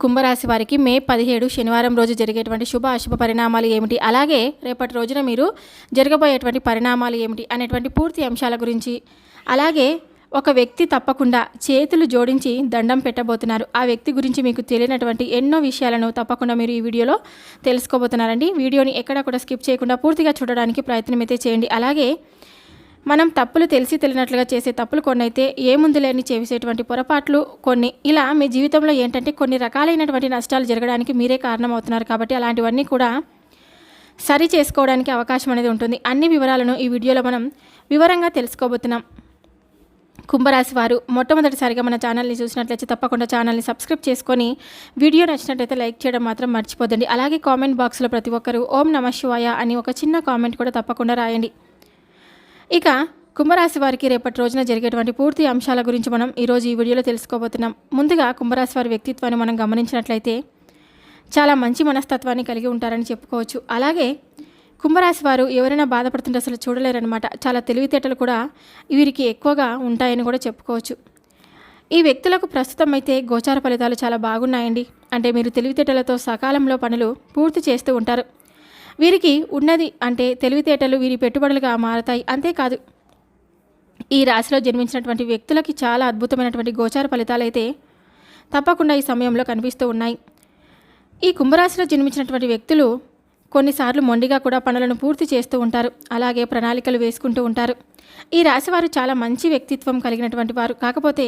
కుంభరాశి వారికి మే పదిహేడు శనివారం రోజు జరిగేటువంటి శుభ అశుభ పరిణామాలు ఏమిటి? అలాగే రేపటి రోజున మీరు జరగబోయేటువంటి పరిణామాలు ఏమిటి? అనేటువంటి పూర్తి అంశాల గురించి. అలాగే ఒక వ్యక్తి తప్పకుండా చేతులు జోడించి దండం పెట్టబోతున్నారు. ఆ వ్యక్తి గురించి మీకు తెలియనటువంటి ఎన్నో విషయాలను తప్పకుండా మీరు ఈ వీడియోలో తెలుసుకోబోతున్నారండి. వీడియోని ఎక్కడ కూడా స్కిప్ చేయకుండా పూర్తిగా చూడడానికి ప్రయత్నం అయితే చేయండి. అలాగే మనం తప్పులు తెలిసి తెలియనట్లుగా చేసే తప్పులు కొన్ని అయితే ఏముంది లేని చేసేటువంటి పొరపాట్లు కొన్ని. ఇలా మీ జీవితంలో ఏంటంటే కొన్ని రకాలైనటువంటి నష్టాలు జరగడానికి మీరే కారణమవుతున్నారు కాబట్టి అలాంటివన్నీ కూడా సరి చేసుకోవడానికి అవకాశం అనేది ఉంటుంది. అన్ని వివరాలను ఈ వీడియోలో మనం వివరంగా తెలుసుకోబోతున్నాం. కుంభరాశి వారు మొట్టమొదటిసారిగా మన ఛానల్ని చూసినట్లయితే తప్పకుండా ఛానల్ని సబ్స్క్రైబ్ చేసుకొని వీడియో నచ్చినట్లయితే లైక్ చేయడం మాత్రం మర్చిపోదండి అలాగే కామెంట్ బాక్స్లో ప్రతి ఒక్కరూ ఓం నమ శివాయ అని ఒక చిన్న కామెంట్ కూడా తప్పకుండా రాయండి. ఇక కుంభరాశి వారికి రేపటి రోజున జరిగేటువంటి పూర్తి అంశాల గురించి మనం ఈరోజు ఈ వీడియోలో తెలుసుకోబోతున్నాం. ముందుగా కుంభరాశి వారి వ్యక్తిత్వాన్ని మనం గమనించినట్లయితే చాలా మంచి మనస్తత్వాన్ని కలిగి ఉంటారని చెప్పుకోవచ్చు. అలాగే కుంభరాశి వారు ఎవరైనా బాధపడుతుంటే అసలు చూడలేరనమాట చాలా తెలివితేటలు కూడా వీరికి ఎక్కువగా ఉంటాయని కూడా చెప్పుకోవచ్చు. ఈ వ్యక్తులకు ప్రస్తుతం అయితే గోచార ఫలితాలు చాలా బాగున్నాయండి. అంటే మీరు తెలివితేటలతో సకాలంలో పనులు పూర్తి చేస్తూ ఉంటారు. వీరికి ఉన్నది అంటే తెలివితేటలు వీరి పెట్టుబడులుగా మారతాయి. అంతేకాదు ఈ రాశిలో జన్మించినటువంటి వ్యక్తులకి చాలా అద్భుతమైనటువంటి గోచార ఫలితాలు అయితే తప్పకుండా ఈ సమయంలో కనిపిస్తూ ఉన్నాయి. ఈ కుంభరాశిలో జన్మించినటువంటి వ్యక్తులు కొన్నిసార్లు మొండిగా కూడా పనులను పూర్తి చేస్తూ ఉంటారు. అలాగే ప్రణాళికలు వేసుకుంటూ ఉంటారు. ఈ రాశి వారు చాలా మంచి వ్యక్తిత్వం కలిగినటువంటి వారు. కాకపోతే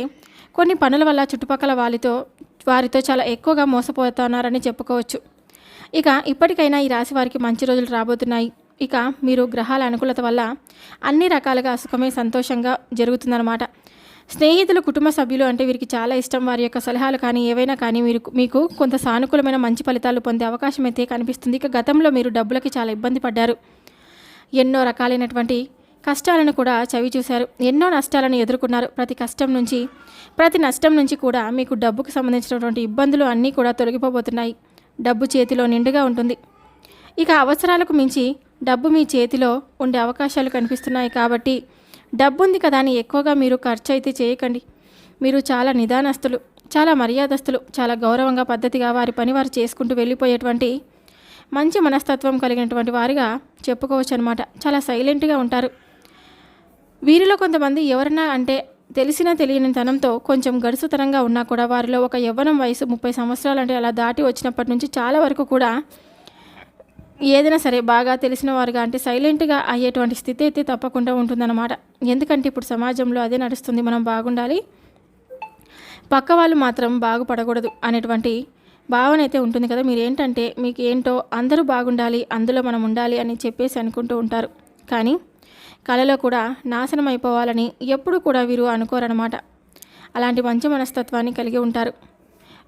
కొన్ని పనుల వల్ల చుట్టుపక్కల వారితో వారితో చాలా ఎక్కువగా మోసపోతున్నారని చెప్పుకోవచ్చు. ఇక ఇప్పటికైనా ఈ రాశి వారికి మంచి రోజులు రాబోతున్నాయి. ఇక మీరు గ్రహాల అనుకూలత వల్ల అన్ని రకాలుగా సుఖమే సంతోషంగా జరుగుతుందన్నమాట. స్నేహితులు కుటుంబ సభ్యులు అంటే వీరికి చాలా ఇష్టం. వారి యొక్క సలహాలు కానీ ఏవైనా కానీ మీరు మీకు కొంత సానుకూలమైన మంచి ఫలితాలు పొందే అవకాశం అయితే కనిపిస్తుంది. ఇక గతంలో మీరు డబ్బులకి చాలా ఇబ్బంది పడ్డారు. ఎన్నో రకాలైనటువంటి కష్టాలను కూడా చవి చూశారు. ఎన్నో నష్టాలను ఎదుర్కొన్నారు. ప్రతి కష్టం నుంచి ప్రతి నష్టం నుంచి కూడా మీకు డబ్బుకు సంబంధించినటువంటి ఇబ్బందులు అన్నీ కూడా తొలగిపోబోతున్నాయి. డబ్బు చేతిలో నిండుగా ఉంటుంది. ఇక అవసరాలకు మించి డబ్బు మీ చేతిలో ఉండే అవకాశాలు కనిపిస్తున్నాయి కాబట్టి డబ్బు ఉంది కదా అని ఎక్కువగా మీరు ఖర్చు అయితే చేయకండి. మీరు చాలా నిదానస్తులు చాలా మర్యాదస్తులు చాలా గౌరవంగా పద్ధతిగా వారి పని వారు చేసుకుంటూ వెళ్ళిపోయేటువంటి మంచి మనస్తత్వం కలిగినటువంటి వారిగా చెప్పుకోవచ్చు అనమాట చాలా సైలెంట్గా ఉంటారు. వీరిలో కొంతమంది ఎవరన్నా అంటే తెలిసిన తెలియని తనంతో కొంచెం గడుసుతనంగా ఉన్నా కూడా వారిలో ఒక యవ్వనం వయసు ముప్పై సంవత్సరాలు అంటే అలా దాటి వచ్చినప్పటి నుంచి చాలా వరకు కూడా ఏదైనా సరే బాగా తెలిసిన వారుగా అంటే సైలెంట్గా అయ్యేటువంటి స్థితి అయితే తప్పకుండా ఉంటుందన్నమాట. ఎందుకంటే ఇప్పుడు సమాజంలో అదే నడుస్తుంది. మనం బాగుండాలి. పక్క వాళ్ళు మాత్రం బాగుపడకూడదు అనేటువంటి భావన అయితే ఉంటుంది కదా. మీరు ఏంటంటే మీకు ఏంటో అందరూ బాగుండాలి అందులో మనం ఉండాలి అని చెప్పేసి అనుకుంటూ ఉంటారు. కానీ కళలో కూడా నాశనం అయిపోవాలని ఎప్పుడు కూడా వీరు అనుకోరనమాట అలాంటి మంచి మనస్తత్వాన్ని కలిగి ఉంటారు.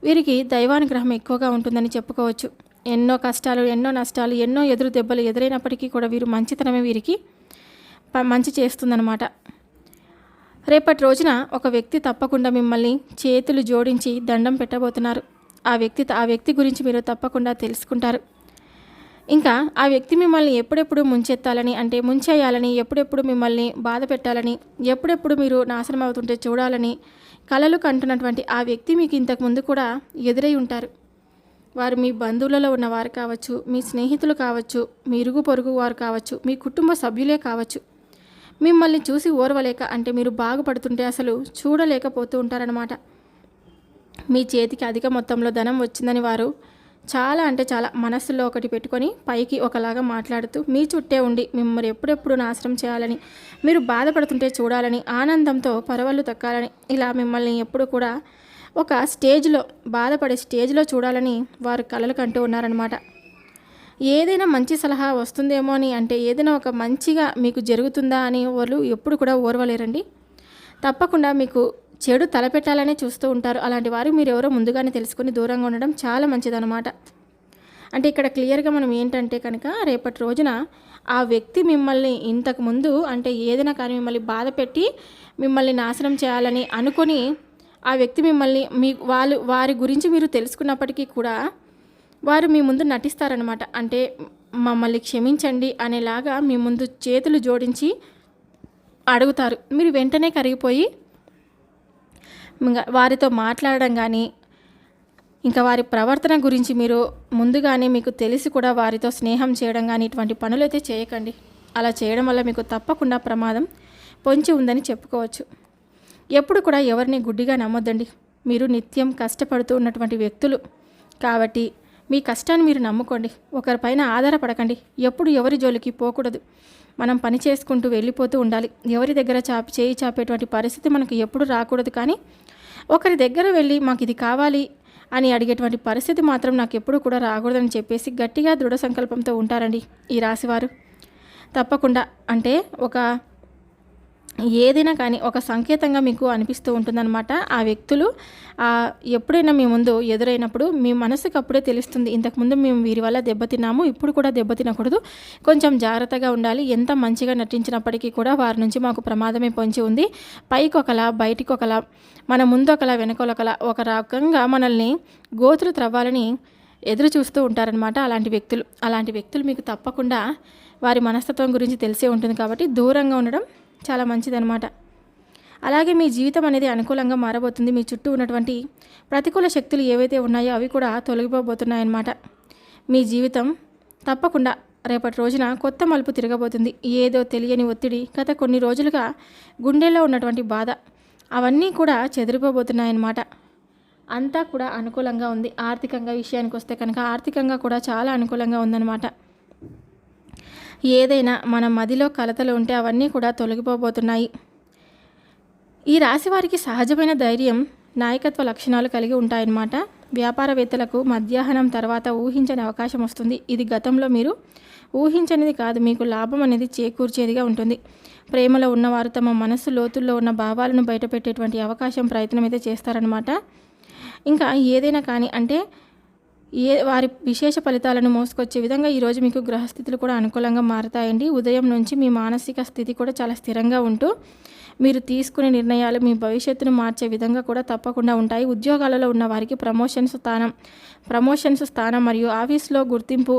వీరికి దైవానుగ్రహం ఎక్కువగా ఉంటుందని చెప్పుకోవచ్చు. ఎన్నో కష్టాలు ఎన్నో నష్టాలు ఎన్నో ఎదురు దెబ్బలు ఎదురైనప్పటికీ కూడా వీరు మంచితనమే వీరికి ప- మంచి చేస్తుందన్నమాట. రేపటి రోజున ఒక వ్యక్తి తప్పకుండా మిమ్మల్ని చేతులు జోడించి దండం పెట్టబోతున్నారు. ఆ వ్యక్తి ఆ వ్యక్తి గురించి మీరు తప్పకుండా తెలుసుకుంటారు. ఇంకా ఆ వ్యక్తి మిమ్మల్ని ఎప్పుడెప్పుడు ముంచెత్తాలని అంటే ముంచేయాలని ఎప్పుడెప్పుడు మిమ్మల్ని బాధ పెట్టాలని ఎప్పుడెప్పుడు మీరు నాశనం అవుతుంటే చూడాలని కలలు కంటున్నటువంటి ఆ వ్యక్తి మీకు ఇంతకు ముందు కూడా ఎదురై ఉంటారు. వారు మీ బంధువులలో ఉన్నవారు కావచ్చు మీ స్నేహితులు కావచ్చు మీ ఇరుగు పొరుగు వారు కావచ్చు మీ కుటుంబ సభ్యులే కావచ్చు. మిమ్మల్ని చూసి ఓర్వలేక అంటే మీరు బాగుపడుతుంటే అసలు చూడలేకపోతూ ఉంటారనమాట మీ చేతికి అధిక మొత్తంలో ధనం వచ్చిందని వారు చాలా అంటే చాలా మనస్సులో ఒకటి పెట్టుకొని పైకి ఒకలాగా మాట్లాడుతూ మీ చుట్టే ఉండి మిమ్మల్ని ఎప్పుడెప్పుడు నాశనం చేయాలని మీరు బాధపడుతుంటే చూడాలని ఆనందంతో పరవళ్ళు తక్కాలని ఇలా మిమ్మల్ని ఎప్పుడు కూడా ఒక స్టేజ్లో బాధపడే స్టేజ్లో చూడాలని వారు కలలు కంటూ ఉన్నారనమాట ఏదైనా మంచి సలహా వస్తుందేమో అని అంటే ఏదైనా ఒక మంచిగా మీకు జరుగుతుందా అని వాళ్ళు ఎప్పుడు కూడా ఓర్వలేరండి. తప్పకుండా మీకు చెడు తలపెట్టాలనే చూస్తూ ఉంటారు. అలాంటి వారు మీరు ఎవరో ముందుగానే తెలుసుకొని దూరంగా ఉండడం చాలా మంచిదన్నమాట. అంటే ఇక్కడ క్లియర్గా మనం ఏంటంటే కనుక రేపటి రోజున ఆ వ్యక్తి మిమ్మల్ని ఇంతకు ముందు అంటే ఏదైనా కానీ మిమ్మల్ని బాధ పెట్టి మిమ్మల్ని నాశనం చేయాలని అనుకొని ఆ వ్యక్తి మిమ్మల్ని మీ వాళ్ళు వారి గురించి మీరు తెలుసుకున్నప్పటికీ కూడా వారు మీ ముందు నటిస్తారనమాట అంటే మమ్మల్ని క్షమించండి అనేలాగా మీ ముందు చేతులు జోడించి అడుగుతారు. మీరు వెంటనే కరిగిపోయి వారితో మాట్లాడడం కానీ ఇంకా వారి ప్రవర్తన గురించి మీరు ముందుగానే మీకు తెలిసి కూడా వారితో స్నేహం చేయడం కానీ ఇటువంటి పనులు అయితే చేయకండి. అలా చేయడం వల్ల మీకు తప్పకుండా ప్రమాదం పొంచి ఉందని చెప్పుకోవచ్చు. ఎప్పుడు కూడా ఎవరిని గుడ్డిగా నమ్మొద్దండి. మీరు నిత్యం కష్టపడుతూ ఉన్నటువంటి వ్యక్తులు కాబట్టి మీ కష్టాన్ని మీరు నమ్ముకోండి. ఒకరిపైన ఆధారపడకండి. ఎప్పుడు ఎవరి జోలికి పోకూడదు. మనం పని చేసుకుంటూ వెళ్ళిపోతూ ఉండాలి. ఎవరి దగ్గర చాపి చేయి చాపేటువంటి పరిస్థితి మనకు ఎప్పుడు రాకూడదు కానీ ఒకరి దగ్గర వెళ్ళి మాకు ఇది కావాలి అని అడిగేటువంటి పరిస్థితి మాత్రం నాకు ఎప్పుడు కూడా రాకూడదని చెప్పేసి గట్టిగా దృఢ సంకల్పంతో ఉంటారండి ఈ రాశివారు. తప్పకుండా అంటే ఒక ఏదైనా కానీ ఒక సంకేతంగా మీకు అనిపిస్తూ ఉంటుందన్నమాట. ఆ వ్యక్తులు ఎప్పుడైనా మీ ముందు ఎదురైనప్పుడు మీ మనసుకు అప్పుడే తెలుస్తుంది. ఇంతకుముందు మేము వీరి వల్ల దెబ్బతిన్నాము ఇప్పుడు కూడా దెబ్బతినకూడదు కొంచెం జాగ్రత్తగా ఉండాలి. ఎంత మంచిగా నటించినప్పటికీ కూడా వారి నుంచి మాకు ప్రమాదమే పొంచి ఉంది. పైకి ఒకలా బయటికి ఒకలా మన ముందు ఒకలా వెనకొలకలా ఒక రకంగా మనల్ని గోతులు త్రవ్వాలని ఎదురు చూస్తూ ఉంటారనమాట అలాంటి వ్యక్తులు. అలాంటి వ్యక్తులు మీకు తప్పకుండా వారి మనస్తత్వం గురించి తెలిసే ఉంటుంది కాబట్టి దూరంగా ఉండడం చాలా మంచిదనమాట అలాగే మీ జీవితం అనేది అనుకూలంగా మారబోతుంది. మీ చుట్టూ ఉన్నటువంటి ప్రతికూల శక్తులు ఏవైతే ఉన్నాయో అవి కూడా తొలగిపోబోతున్నాయన్నమాట. మీ జీవితం తప్పకుండా రేపటి రోజున కొత్త మలుపు తిరగబోతుంది. ఏదో తెలియని ఒత్తిడి గత కొన్ని రోజులుగా గుండెల్లో ఉన్నటువంటి బాధ అవన్నీ కూడా చెదిరిపోబోతున్నాయన్నమాట. అంతా కూడా అనుకూలంగా ఉంది. ఆర్థికంగా విషయానికి వస్తే కనుక ఆర్థికంగా కూడా చాలా అనుకూలంగా ఉందన్నమాట. ఏదైనా మన మదిలో కలతలు ఉంటే అవన్నీ కూడా తొలగిపోబోతున్నాయి. ఈ రాశి వారికి సహజమైన ధైర్యం నాయకత్వ లక్షణాలు కలిగి ఉంటాయన్నమాట. వ్యాపారవేత్తలకు మధ్యాహ్నం తర్వాత ఊహించని అవకాశం వస్తుంది. ఇది గతంలో మీరు ఊహించనిది కాదు మీకు లాభం అనేది చేకూర్చేదిగా ఉంటుంది. ప్రేమలో ఉన్నవారు తమ మనసు లోతుల్లో ఉన్న భావాలను బయటపెట్టేటువంటి అవకాశం ప్రయత్నం అయితే చేస్తారనమాట ఇంకా ఏదైనా కానీ అంటే ఏ వారి విశేష ఫలితాలను మోసుకొచ్చే విధంగా ఈరోజు మీకు గ్రహస్థితులు కూడా అనుకూలంగా మారుతాయండి. ఉదయం నుంచి మీ మానసిక స్థితి కూడా చాలా స్థిరంగా ఉంటూ మీరు తీసుకునే నిర్ణయాలు మీ భవిష్యత్తును మార్చే విధంగా కూడా తప్పకుండా ఉంటాయి. ఉద్యోగాలలో ఉన్న వారికి ప్రమోషన్స్ స్థానం ప్రమోషన్స్ స్థానం మరియు ఆఫీస్లో గుర్తింపు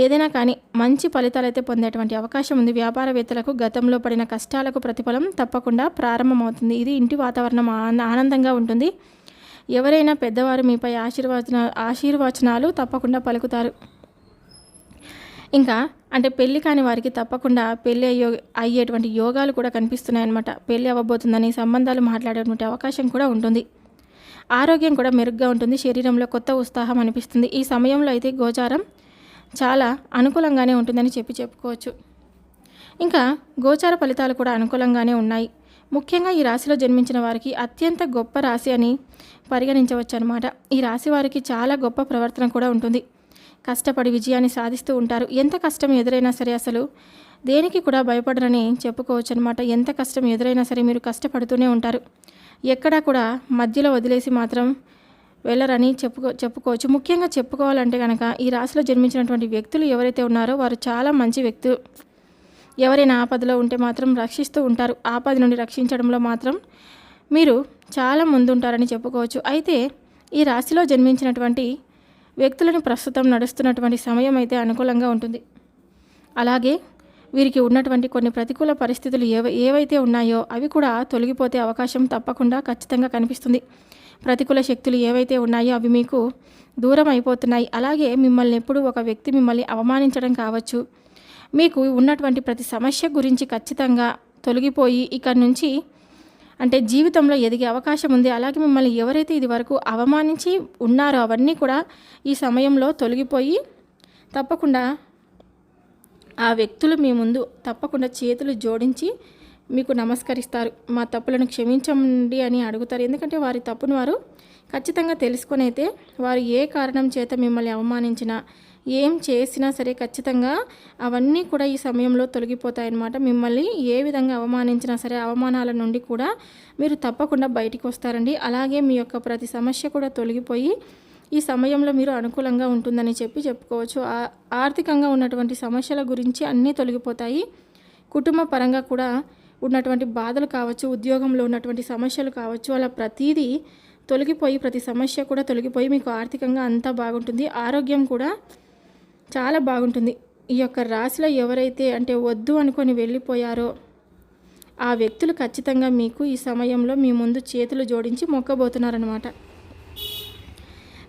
ఏదైనా కానీ మంచి ఫలితాలు అయితే పొందేటువంటి అవకాశం ఉంది. వ్యాపారవేత్తలకు గతంలో పడిన కష్టాలకు ప్రతిఫలం తప్పకుండా ప్రారంభమవుతుంది. ఇది ఇంటి వాతావరణం ఆనందంగా ఉంటుంది. ఎవరైనా పెద్దవారు మీపై ఆశీర్వచన ఆశీర్వచనాలు తప్పకుండా పలుకుతారు. ఇంకా అంటే పెళ్ళి కాని వారికి తప్పకుండా పెళ్ళి అయ్యో అయ్యేటువంటి యోగాలు కూడా కనిపిస్తున్నాయన్నమాట. పెళ్ళి అవ్వబోతుందని సంబంధాలు మాట్లాడేటువంటి అవకాశం కూడా ఉంటుంది. ఆరోగ్యం కూడా మెరుగ్గా ఉంటుంది. శరీరంలో కొత్త ఉత్సాహం అనిపిస్తుంది. ఈ సమయంలో అయితే గోచారం చాలా అనుకూలంగానే ఉంటుందని చెప్పి చెప్పుకోవచ్చు. ఇంకా గోచార ఫలితాలు కూడా అనుకూలంగానే ఉన్నాయి. ముఖ్యంగా ఈ రాశిలో జన్మించిన వారికి అత్యంత గొప్ప రాశి అని పరిగణించవచ్చు అనమాట ఈ రాశి వారికి చాలా గొప్ప ప్రవర్తన కూడా ఉంటుంది. కష్టపడి విజయాన్ని సాధిస్తూ ఉంటారు. ఎంత కష్టం ఎదురైనా సరే అసలు దేనికి కూడా భయపడరని చెప్పుకోవచ్చు అనమాట ఎంత కష్టం ఎదురైనా సరే మీరు కష్టపడుతూనే ఉంటారు. ఎక్కడా కూడా మధ్యలో వదిలేసి మాత్రం వెళ్ళరని చెప్పుకో చెప్పుకోవచ్చు. ముఖ్యంగా చెప్పుకోవాలంటే కనుక ఈ రాశిలో జన్మించినటువంటి వ్యక్తులు ఎవరైతే ఉన్నారో వారు చాలా మంచి వ్యక్తులు. ఎవరైనా ఆపదలో ఉంటే మాత్రం రక్షిస్తూ ఉంటారు. ఆపద నుండి రక్షించడంలో మాత్రం మీరు చాలా ముందుంటారని చెప్పుకోవచ్చు. అయితే ఈ రాశిలో జన్మించినటువంటి వ్యక్తులను ప్రస్తుతం నడుస్తున్నటువంటి సమయం అయితే అనుకూలంగా ఉంటుంది. అలాగే వీరికి ఉన్నటువంటి కొన్ని ప్రతికూల పరిస్థితులు ఏవ ఏవైతే ఉన్నాయో అవి కూడా తొలగిపోతే అవకాశం తప్పకుండా ఖచ్చితంగా కనిపిస్తుంది. ప్రతికూల శక్తులు ఏవైతే ఉన్నాయో అవి మీకు దూరం అయిపోతున్నాయి. అలాగే మిమ్మల్ని ఎప్పుడు ఒక వ్యక్తి మిమ్మల్ని అవమానించడం కావచ్చు. మీకు ఉన్నటువంటి ప్రతి సమస్య గురించి ఖచ్చితంగా తొలగిపోయి ఇక్కడి నుంచి అంటే జీవితంలో ఎదిగే అవకాశం ఉంది. అలాగే మిమ్మల్ని ఎవరైతే ఇది వరకు అవమానించి ఉన్నారో అవన్నీ కూడా ఈ సమయంలో తొలగిపోయి తప్పకుండా ఆ వ్యక్తులు మీ ముందు తప్పకుండా చేతులు జోడించి మీకు నమస్కరిస్తారు. మా తప్పులను క్షమించండి అని అడుగుతారు. ఎందుకంటే వారి తప్పును వారు ఖచ్చితంగా తెలుసుకొని అయితే వారు ఏ కారణం చేత మిమ్మల్ని అవమానించినా ఏం చేసినా సరే ఖచ్చితంగా అవన్నీ కూడా ఈ సమయంలో తొలగిపోతాయన్నమాట. మిమ్మల్ని ఏ విధంగా అవమానించినా సరే అవమానాల నుండి కూడా మీరు తప్పకుండా బయటికి వస్తారండి. అలాగే మీ యొక్క ప్రతి సమస్య కూడా తొలగిపోయి ఈ సమయంలో మీరు అనుకూలంగా ఉంటుందని చెప్పి చెప్పుకోవచ్చు. ఆర్థికంగా ఉన్నటువంటి సమస్యల గురించి అన్నీ తొలగిపోతాయి. కుటుంబ పరంగా కూడా ఉన్నటువంటి బాధలు కావచ్చు ఉద్యోగంలో ఉన్నటువంటి సమస్యలు కావచ్చు అలా ప్రతీదీ తొలగిపోయి ప్రతి సమస్య కూడా తొలగిపోయి మీకు ఆర్థికంగా అంతా బాగుంటుంది. ఆరోగ్యం కూడా చాలా బాగుంటుంది. ఈ యొక్క రాశిలో ఎవరైతే అంటే వద్దు అనుకొని వెళ్ళిపోయారో ఆ వ్యక్తులు ఖచ్చితంగా మీకు ఈ సమయంలో మీ ముందు చేతులు జోడించి మొక్కబోతున్నారనమాట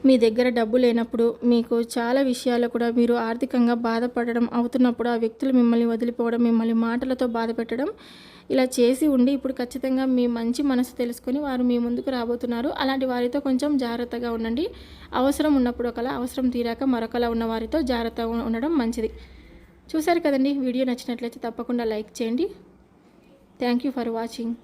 మీ దగ్గర డబ్బు లేనప్పుడు మీకు చాలా విషయాల్లో కూడా మీరు ఆర్థికంగా బాధపడడం అవుతున్నప్పుడు ఆ వ్యక్తులు మిమ్మల్ని వదిలిపోవడం మిమ్మల్ని మాటలతో బాధ పెట్టడం ఇలా చేసి ఉండి ఇప్పుడు ఖచ్చితంగా మీ మంచి మనసు తెలుసుకొని వారు మీ ముందుకు రాబోతున్నారు. అలాంటి వారితో కొంచెం జాగ్రత్తగా ఉండండి. అవసరం ఉన్నప్పుడు ఒకలా అవసరం తీరాక మరొకలా ఉన్న వారితో జాగ్రత్తగా ఉండడం మంచిది. చూశారు కదండి వీడియో నచ్చినట్లయితే తప్పకుండా లైక్ చేయండి. Thank you for watching.